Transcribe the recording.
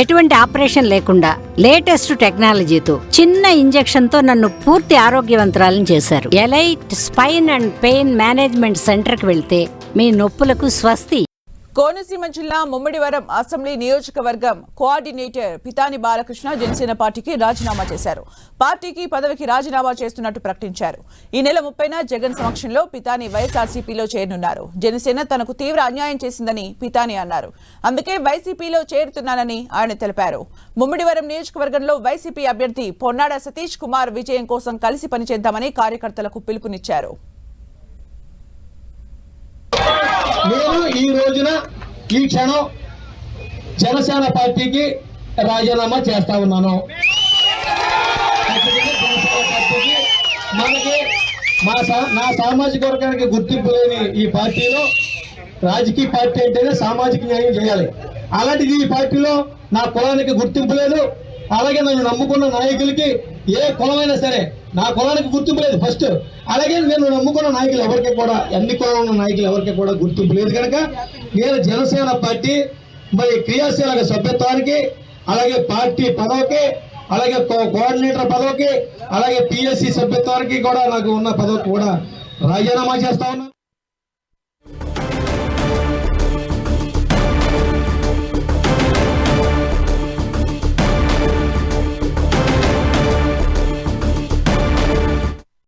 ఎటువంటి ఆపరేషన్ లేకుండా లేటెస్ట్ టెక్నాలజీతో చిన్న ఇంజెక్షన్తో నన్ను పూర్తి ఆరోగ్యవంతురాలను చేశారు. Elite spine and pain management సెంటర్కి వెళ్తే మీ నొప్పులకు స్వస్తి. కోనసీమ జిల్లా ముమ్మిడివరం అసెంబ్లీ నియోజకవర్గం కోఆర్డినేటర్ పితాని బాలకృష్ణ జనసేన పార్టీకి రాజీనామా చేశారు. పార్టీకి పదవికి రాజీనామా చేస్తున్నట్టు ప్రకటించారు. ఈ నెల ముప్పైన జగన్ సమక్షంలో పితాని వైఎస్ఆర్సీపీలో చేరనున్నారు. జనసేన తనకు తీవ్ర అన్యాయం చేసిందని పితాని అన్నారు. అందుకే వైసీపీలో చేరుతున్నానని ఆయన తెలిపారు. ముమ్మిడివరం నియోజకవర్గంలో వైసీపీ అభ్యర్థి పొన్నాడ సతీష్ కుమార్ విజయం కోసం కలిసి పనిచేద్దామని కార్యకర్తలకు పిలుపునిచ్చారు. నేను ఈ రోజున ఈ క్షణం జనసేన పార్టీకి రాజీనామా చేస్తా ఉన్నాను. మనకి మా సా- నా సామాజిక వర్గానికి గుర్తింపు లేని ఈ పార్టీలో రాజకీయ పార్టీ అంటేనే సామాజిక న్యాయం చేయాలి. అలాంటిది ఈ పార్టీలో నా కులానికి గుర్తింపు లేదు. అలాగే నన్ను నమ్ముకున్న నాయకులకి ఏ కులమైనా సరే నా కులానికి గుర్తింపు లేదు ఫస్ట్. అలాగే నేను నమ్ముకున్న నాయకులు ఎవరికి కూడా అన్ని కులాలు ఉన్న నాయకులు ఎవరికి కూడా గుర్తింపు లేదు కనుక నేను జనసేన పార్టీ మరి క్రియాశీలక సభ్యత్వానికి అలాగే పార్టీ పదవికి అలాగే కో- కోఆర్డినేటర్ పదవికి అలాగే పిఎస్సి సభ్యత్వానికి కూడా నాకు ఉన్న పదవికి కూడా రాజీనామా చేస్తా ఉన్నా.